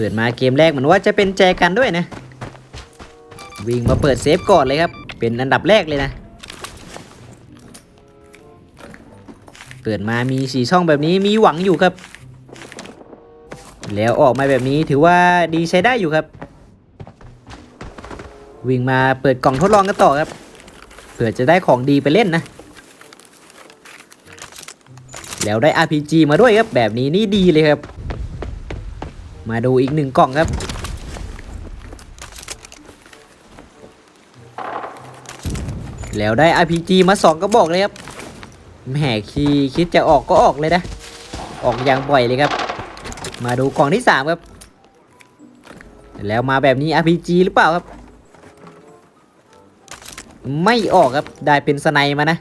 เปิดมาเกมแรกเหมือนว่าจะเป็นแจกันด้วยนะ วิ่งมาเปิดเซฟก่อนเลยครับ เป็นอันดับแรกเลยนะ เปิดมามีสีช่องแบบนี้มีหวังอยู่ครับ แล้วออกมาแบบนี้ถือว่าดีใช้ได้อยู่ครับ วิ่งมาเปิดกล่องทดลองกันต่อครับเผื่อจะได้ของดีไปเล่นนะ แล้วได้ RPG มาด้วยครับแบบนี้นี่ดีเลยครับ มาดูอีกหนึ่งกล่องครับ แล้วได้ RPG มาสองกระบอกเลยครับแหมคีคิดจะออกก็ออกเลยนะ ออกอย่างบ่อยเลยครับ มาดูกล่องที่3ครับ แล้วมาแบบนี้ RPG หรือเปล่าครับ ไม่ออกครับ ได้เป็นสไนมานะ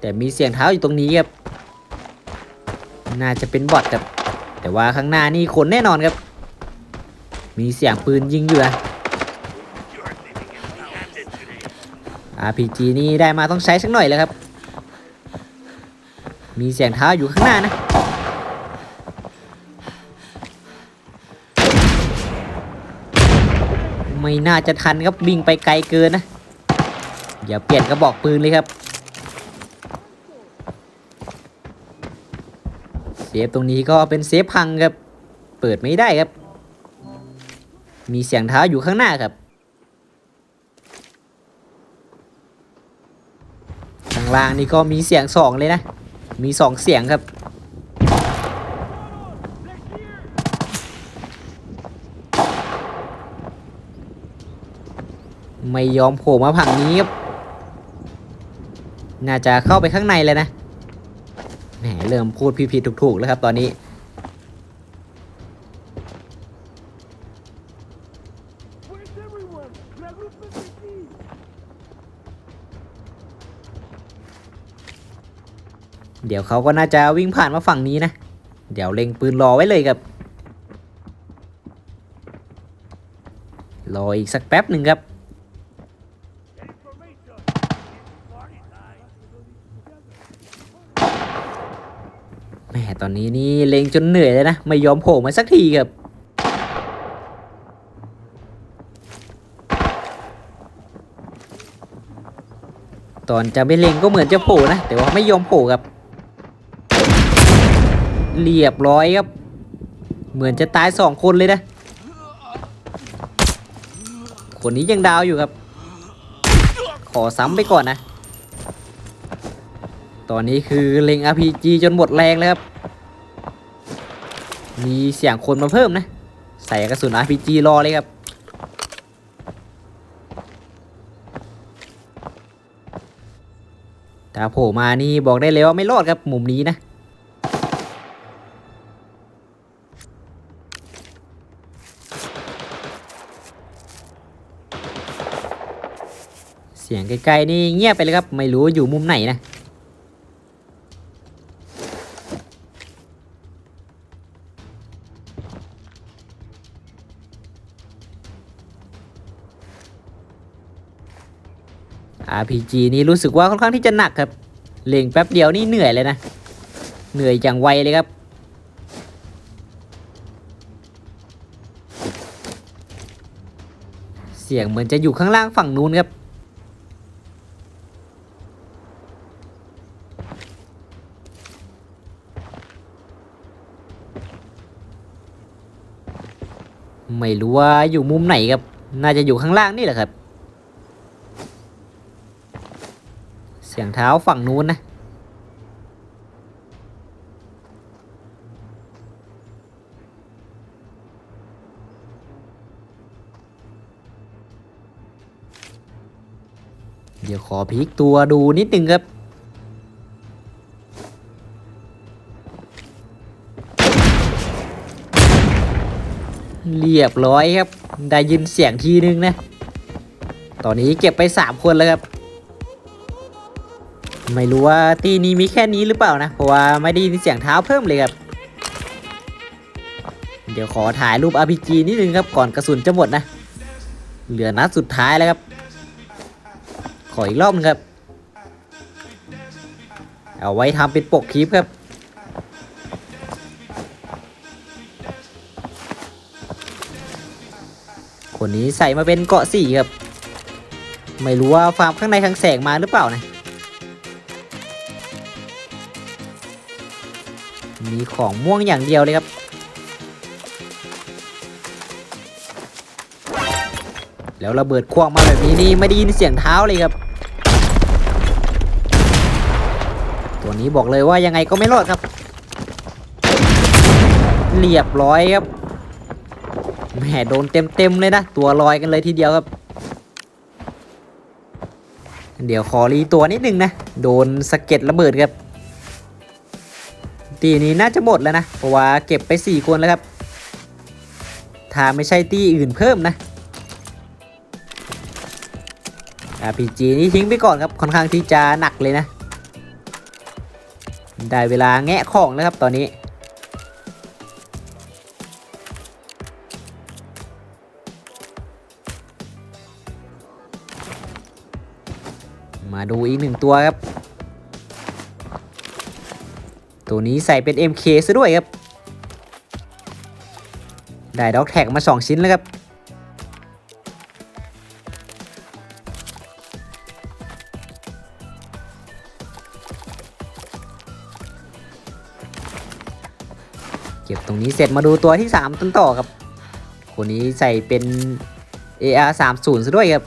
แต่มีเสียงเท้าอยู่ตรงนี้ครับ น่าจะเป็นบอทครับ แต่ว่าข้างหน้านี่คนแน่นอนครับ มีเสียงปืนยิงอยู่นะ RPG นี่ได้มาต้องใช้สักหน่อยแล้วครับ มีเสียงเท้าอยู่ข้างหน้านะ ไม่น่าจะทันครับวิ่งไปไกลเกินนะ อย่าเปลี่ยนกระบอกปืนเลยครับ เซ ฟตรงนี้ก็เป็นเซฟพังครับ เปิดไม่ได้ครับ มีเสียงเท้าอยู่ข้างหน้าครับ ข้างล่างนี่ก็มีเสียงสองเลยนะ มีสองเสียงครับ ไม่ยอมโผล่มาผังนี้ครับ น่าจะเข้าไปข้างในเลยนะ แหมเริ่มพูดผิดๆถูกๆแล้วครับตอนนี้ เดี๋ยวเขาก็น่าจะวิ่งผ่านมาฝั่งนี้นะ เดี๋ยวเล็งปืนรอไว้เลยครับ รออีกสักแป๊บหนึ่งครับ ตอนนี้นี่เล็งจนเหนื่อยเลยนะ ไม่ยอมโผล่มาสักทีครับตอนจะไม่เล็งก็เหมือนจะโผล่นะ แต่ว่าไม่ยอมโผล่ครับ เรียบร้อยครับ เหมือนจะตายสองคนเลยนะ คนนี้ยังดาวอยู่ครับ ขอซ้ำไปก่อนนะ ตอนนี้คือเล็ง RPG จนหมดแรงแล้วครับ มีเสียงคนมาเพิ่มนะ ใส่กระสุน RPG รอเลยครับถ้าโผล่มานี่บอกได้เลยว่าไม่รอดครับมุมนี้นะเสียงใกล้ๆนี่เงียบไปเลยครับ ไม่รู้อยู่มุมไหนนะ RPG นี่รู้สึกว่าค่อนข้างที่จะหนักครับ เล็งแป๊บเดียวนี่เหนื่อยเลยนะ เหนื่อยอย่างไวเลยครับเสียงเหมือนจะอยู่ข้างล่างฝั่งนู้นครับ ไม่รู้ว่าอยู่มุมไหนครับ น่าจะอยู่ข้างล่างนี่แหละครับ เสียงเท้าฝั่งนู้นนะ เดี๋ยวขอพลิกตัวดูนิดนึงครับ เรียบร้อยครับ ได้ยินเสียงทีนึงนะ ตอนนี้เก็บไป 3 คนแล้วครับ ไม่รู้ว่าตีนี้มีแค่นี้หรือเปล่านะ เพราะว่าไม่ได้ยินเสียงเท้าเพิ่มเลยครับ เดี๋ยวขอถ่ายรูป RPG นิดนึงครับก่อนกระสุนจะหมดนะ เหลือนัดสุดท้ายแล้วครับ ขออีกรอบนึงครับ เอาไว้ทำเป็นปกคลิปครับคนนี้ใส่มาเป็นเกาะสี่ครับ ไม่รู้ว่าฟาร์มข้างในทางแสงมาหรือเปล่านะ มีของม่วงอย่างเดียวเลยครับ แล้วระเบิดควงมาแบบนี้นี่ไม่ได้ยินเสียงเท้าเลยครับ ตัวนี้บอกเลยว่ายังไงก็ไม่รอดครับ เรียบร้อยครับแหมโดนเต็มๆเลยนะ ตัวลอยกันเลยทีเดียวครับ เดี๋ยวขอรีตัวนิดนึงนะ โดนสะเก็ดระเบิดครับ ตีนี้น่าจะหมดแล้วนะ เพราะว่าเก็บไป 4 คนแล้วครับ ถ้าไม่ใช่ตีอื่นเพิ่มนะ RPG นี้ทิ้งไปก่อนครับ ค่อนข้างที่จะหนักเลยนะ ได้เวลาแงะของแล้วครับตอนนี้มาดูอีกหนึ่งตัวครับ ตัวนี้ใส่เป็น MK ซะด้วยครับ ได้ด็อกแท็กมา 2 ชิ้นแล้วครับ เก็บตรงนี้เสร็จมาดูตัวที่ 3 ต้นต่อครับคนนี้ใส่เป็น AR 3 0ซะด้วยครับ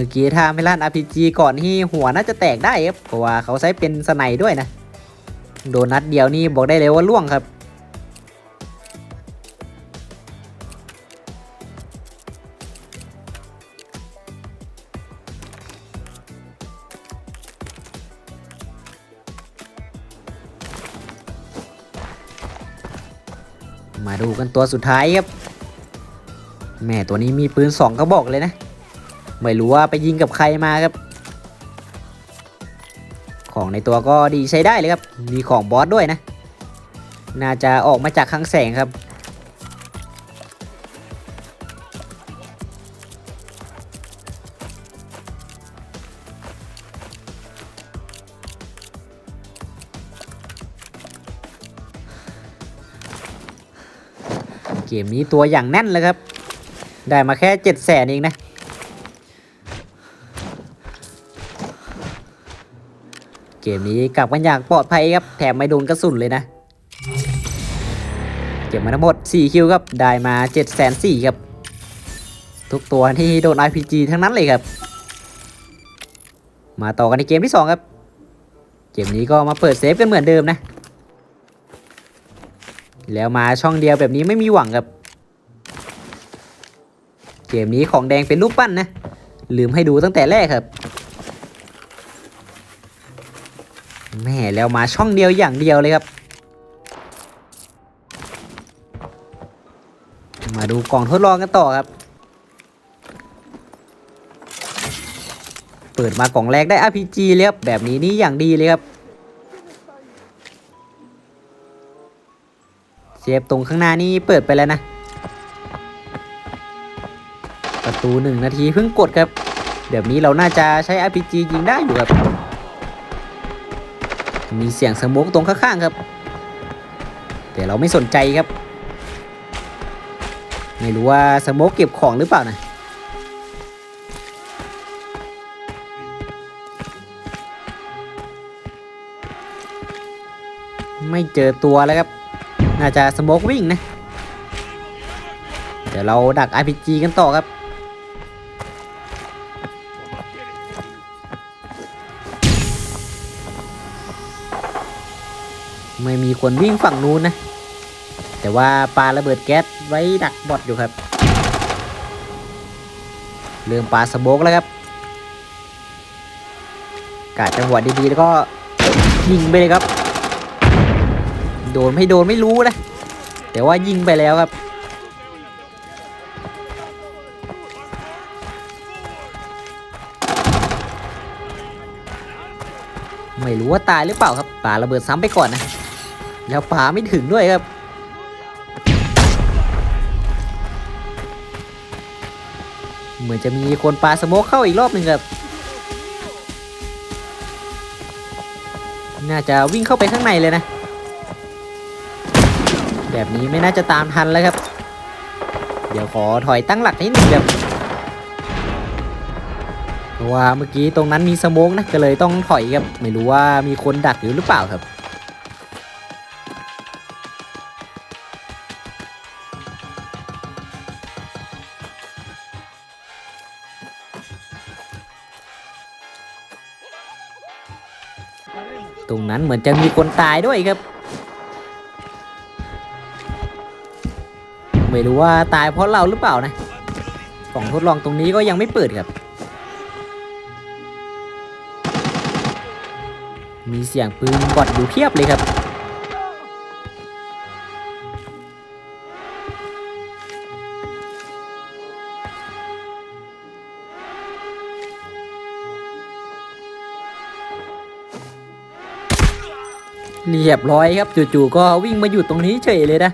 มื่อกี้ถ้าไม่ลั่น RPG ก่อนที่หัวน่าจะแตกได้ครับเพราะว่าเขาใช้เป็นสไนด้วยนะ โดนนัดเดียวนี่บอกได้เลยว่าล่วงครับมาดูกันตัวสุดท้ายครับ แม่ตัวนี้มีปืนสองกระบอกเลยนะ ไม่รู้ว่าไปยิงกับใครมาครับ ของในตัวก็ดีใช้ได้เลยครับ มีของบอสด้วยนะ น่าจะออกมาจากคลังแสงครับ เกมนี้ตัวอย่างแน่นเลยครับ ได้มาแค่เจ็ดแสนเองนะ เกมนี้กลับกันอย่างปลอดภัยครับแถมไม่โดนกระสุนเลยนะ เก็บมาทั้งหมด 4 คิวครับ ได้มา7 4 0 0 0ครับ ทุกตัวที่โดน RPG ทั้งนั้นเลยครับ มาต่อกันในเกมที่ 2 ครับ เกมนี้ก็มาเปิดเซฟกันเหมือนเดิมนะ แล้วมาช่องเดียวแบบนี้ไม่มีหวังครับ เกมนี้ของแดงเป็นรูปปั้นนะ ลืมให้ดูตั้งแต่แรกครับ แล้วมาช่องเดียวอย่างเดียวเลยครับ มาดูกล่องทดลองกันต่อครับ เปิดมากล่องแรกได้ RPG เลยครับแบบนี้นี่อย่างดีเลยครับเซฟตรงข้างหน้านี่เปิดไปแล้วนะ ประตูหนึ่งนาทีเพิ่งกดครับเดี๋ยวนี้เราน่าจะใช้ RPG ยิงได้อยู่ครับ มีเสียงสโมกตรงข้างๆครับ แต่เราไม่สนใจครับ ไม่รู้ว่าสโมกเก็บของหรือเปล่านะไม่เจอตัวแล้วครับ น่าจะสโมกวิ่งนะ เดี๋ยวเราดัก RPG กันต่อครับ ไม่มีคนวิ่งฝั่งนู้นนะ แต่ว่าปาระเบิดแก๊สไว้ดักบอทอยู่ครับ เริ่มปาสโมกแล้วครับกาจังหวะดีๆแล้วก็ยิงไปเลยครับ โดนไม่โดนไม่รู้นะ แต่ว่ายิงไปแล้วครับไม่รู้ว่าตายหรือเปล่าครับป่าระเบิดซ้ำไปก่อนนะ แล้วป่าไม่ถึงด้วยครับ เหมือนจะมีคนปาสโมกเข้าอีกรอบหนึ่งครับ น่าจะวิ่งเข้าไปข้างในเลยนะ แบบนี้ไม่น่าจะตามทันแล้วครับ เดี๋ยวขอถอยตั้งหลักนิดหนึงครับเพราะว่าเมื่อกี้ตรงนั้นมีสโมกนะก็เลยต้องถอยครับ ไม่รู้ว่ามีคนดักอยู่หรือเปล่าครับ ตรงนั้นเหมือนจะมีคนตายด้วยครับ ไม่รู้ว่าตายเพราะเราหรือเปล่านะกล่องทดลองตรงนี้ก็ยังไม่เปิดครับ มีเสียงปืนบอดอยู่เพียบเลยครับ รียบร้อยครับจู่ๆก็วิ่งมาอยู่ตรงนี้เฉยเลยนะ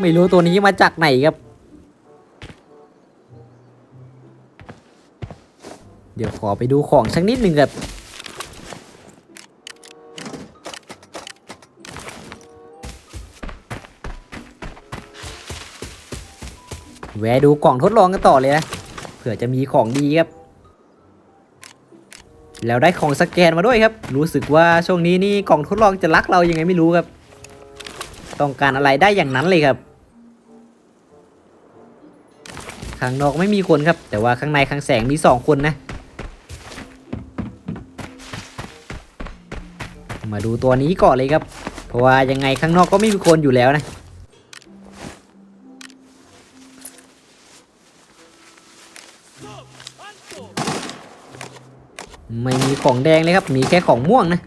ไม่รู้ตัวนี้มาจากไหนครับ เดี๋ยวขอไปดูของสักนิดหนึ่งครับแวะดูกล่องทดลองกันต่อเลยนะเผื่อจะมีของดีครับ แล้วได้ของสแกนมาด้วยครับ รู้สึกว่าช่วงนี้นี่กล่องทดลองจะรักเรายังไงไม่รู้ครับ ต้องการอะไรได้อย่างนั้นเลยครับข้างนอกไม่มีคนครับ แต่ว่าข้างในข้างแสงมีสองคนนะ มาดูตัวนี้ก่อนเลยครับ เพราะว่ายังไงข้างนอกก็ไม่มีคนอยู่แล้วนะ ของแดงเลยครับ มีแค่ของม่วงนะ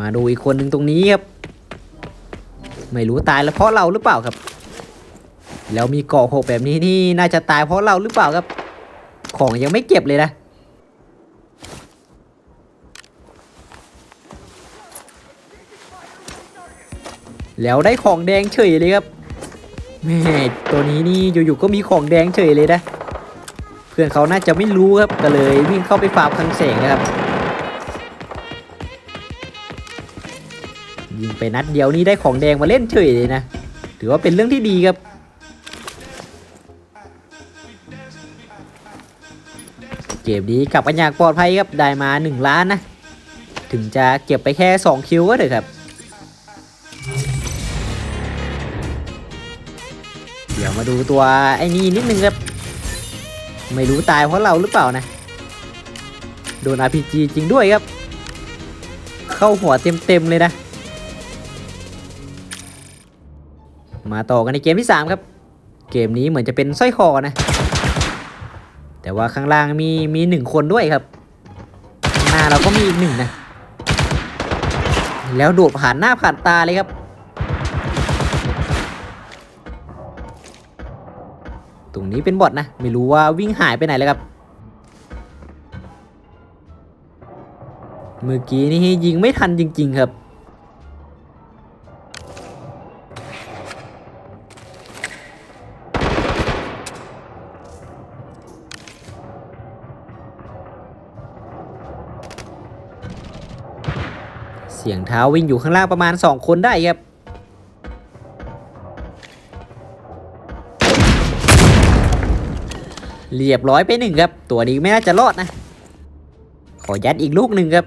มาดูอีกคนหนึ่งตรงนี้ครับ ไม่รู้ตายแล้วเพราะเราหรือเปล่าครับ แล้วมีเกาะหกแบบนี้นี่น่าจะตายเพราะเราหรือเปล่าครับ ของยังไม่เก็บเลยนะแล้วได้ของแดงเฉยเลยครับแม่ตัวนี้นี่อยู่ๆก็มีของแดงเฉยเลยนะ พื่อนเขาน่าจะไม่รู้ครับก็เลยวิ่งเข้าไปฟาร์มคลังแสงนะครับ ยิงไปนัดเดียวนี่ได้ของแดงมาเล่นเฉยเลยนะ ถือว่าเป็นเรื่องที่ดีครับเกมนี้กลับกันอย่างปลอดภัยครับได้มา 1 ล้านนะ ถึงจะเก็บไปแค่ 2 คิวก็เถอะครับ เดี๋ยวมาดูตัวไอ้นี่นิดนึงครับ ไม่รู้ตายเพราะเราหรือเปล่านะ โดน RPG จริงด้วยครับ เข้าหัวเต็มๆเลยนะ มาต่อกันในเกมที่ 3 ครับ เกมนี้เหมือนจะเป็นสร้อยคอนะ แต่ว่าข้างล่างมีมีหนึ่งคนด้วยครับ หน้าเราก็มีอีกหนึ่งนะ แล้วโดดผ่านหน้าผ่านตาเลยครับ ตรงนี้เป็นบอทนะ ไม่รู้ว่าวิ่งหายไปไหนเลยครับ เมื่อกี้นี่ยิงไม่ทันจริง ๆ ครับ เสียงเท้าวิ่งอยู่ข้างล่างประมาณ 2 คนได้ครับ เรียบร้อยไปหนึ่งครับ ตัวนี้ไม่น่าจะรอดนะ ขอยัดอีกลูกหนึ่งครับ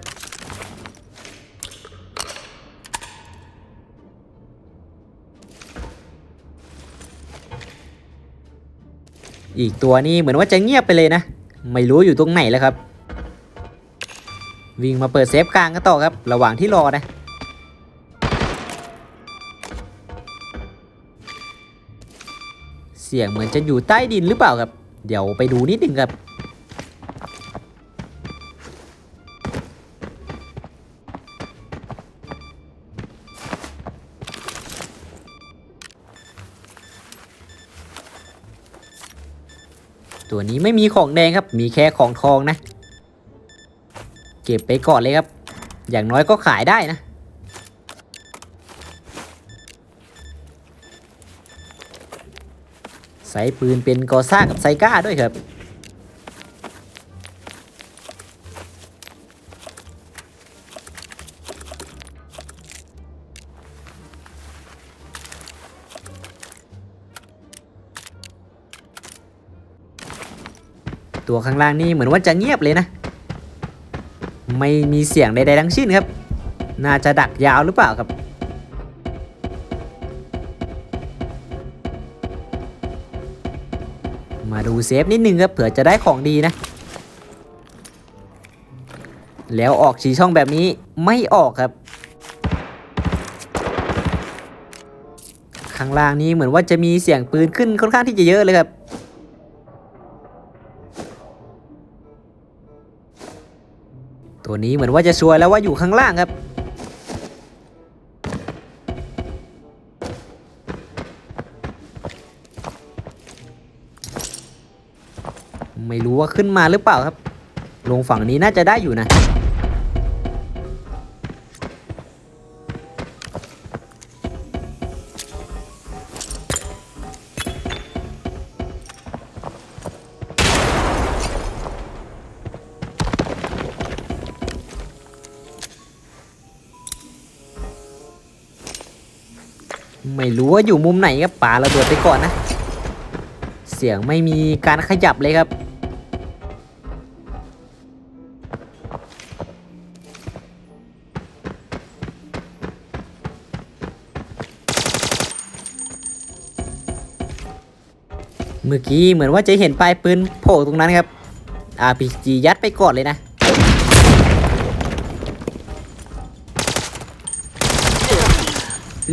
อีกตัวนี้เหมือนว่าจะเงียบไปเลยนะ ไม่รู้อยู่ตรงไหนแล้วครับ วิ่งมาเปิดเซฟกลางกันต่อครับ ระหว่างที่รอนะเสียงเหมือนจะอยู่ใต้ดินหรือเปล่าครับ เดี๋ยวไปดูนิดนึงครับตัวนี้ไม่มีของแดงครับ มีแค่ของทองนะ เก็บไปก่อนเลยครับ อย่างน้อยก็ขายได้นะ ใส่ปืนเป็นก่อสร้ากับไซก้าด้วยครับ ตัวข้างล่างนี่เหมือนว่าจะเงียบเลยนะ ไม่มีเสียงใดๆทั้งสิ้นครับ น่าจะดักยาวหรือเปล่าครับ มาดูเซฟนิดนึงครับเผื่อจะได้ของดีนะ แล้วออกชีช่องแบบนี้ไม่ออกครับ ข้างล่างนี้เหมือนว่าจะมีเสียงปืนขึ้นค่อนข้างที่จะเยอะเลยครับตัวนี้เหมือนว่าจะชัวร์แล้วว่าอยู่ข้างล่างครับ รู้ว่าขึ้นมาหรือเปล่าครับ ลงฝั่งนี้น่าจะได้อยู่นะ ไม่รู้ว่าอยู่มุมไหนครับป่าระเบิดไปก่อนนะเสียงไม่มีการขยับเลยครับ เมื่อกี้เหมือนว่าจะเห็นปลายปืนโผล่ตรงนั้นครับ RPG ยัดไปก่อนเลยนะ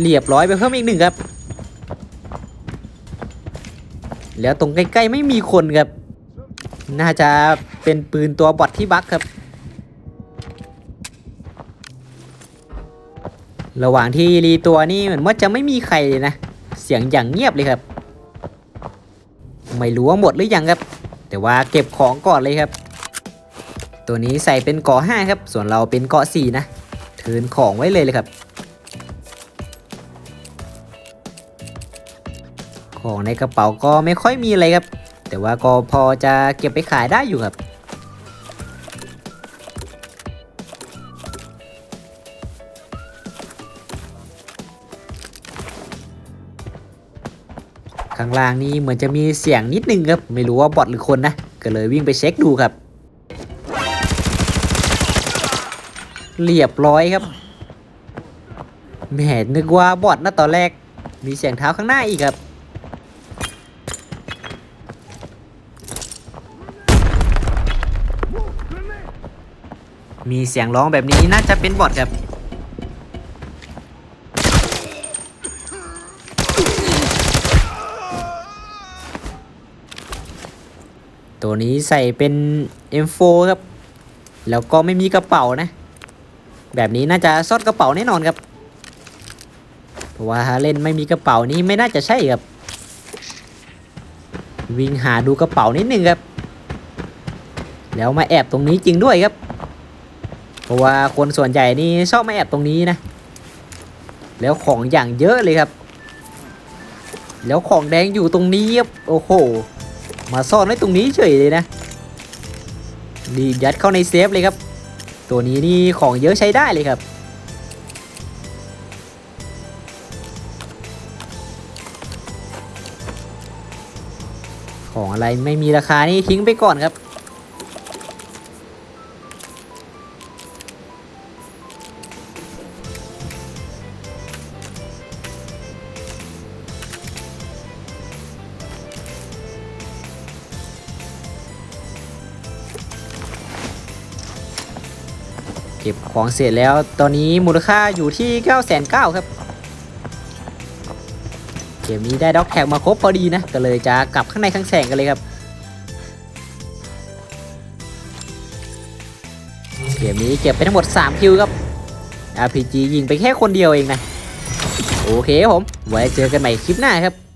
เรียบร้อยไปเพิ่มอีกหนึ่งครับ แล้วตรงใกล้ๆไม่มีคนครับ น่าจะเป็นปืนตัวบอทที่บั๊กครับ ระหว่างที่รีตัวนี่เหมือนว่าจะไม่มีใครเลยนะ เสียงอย่างเงียบเลยครับ ไม่รู้ว่าหมดหรือยังครับ แต่ว่าเก็บของก่อนเลยครับ ตัวนี้ใส่เป็นเกาะ5ครับ ส่วนเราเป็นเกาะ4นะเทินของไว้เลยเลยครับ ของในกระเป๋าก็ไม่ค่อยมีอะไรครับ แต่ว่าก็พอจะเก็บไปขายได้อยู่ครับางล่างนี้เหมือนจะมีเสียงนิดนึงครับ ไม่รู้ว่าบอทหรือคนนะ ก็เลยวิ่งไปเช็คดูครับ เรียบร้อยครับแหมนึกว่าบอทนะตอนแรก มีเสียงเท้าข้างหน้าอีกครับ มีเสียงร้องแบบนี้น่าจะเป็นบอทครับ ตัวนี้ใส่เป็น M4 ครับ แล้วก็ไม่มีกระเป๋านะ แบบนี้น่าจะซ่อนกระเป๋าแน่นอนครับ เพราะว่าถ้าเล่นไม่มีกระเป๋านี้ไม่น่าจะใช่ครับ วิ่งหาดูกระเป๋านิดนึงครับ แล้วมาแอบตรงนี้จริงด้วยครับ เพราะว่าคนส่วนใหญ่นี่ชอบมาแอบตรงนี้นะ แล้วของอย่างเยอะเลยครับ แล้วของแดงอยู่ตรงนี้ครับ โอ้โห มาซ่อนไว้ตรงนี้เฉยเลยนะดียัดเข้าในเซฟเลยครับ ตัวนี้นี่ของเยอะใช้ได้เลยครับ ของอะไรไม่มีราคานี่ทิ้งไปก่อนครับ ก็บของเสร็จแล้วตอนนี้มูลค่าอยู่ที่ 9 9 0 0 0ครับ เกมนี้ได้ด็อกแท็กมาครบพอดีนะ ก็เลยจะกลับข้างในข้างแสงกันเลยครับ เกมนี้เก็บไปทั้งหมด 3 คิวครับ RPG ยิงไปแค่คนเดียวเองนะ โอเคครับผม ไว้เจอกันใหม่คลิปหน้าครับ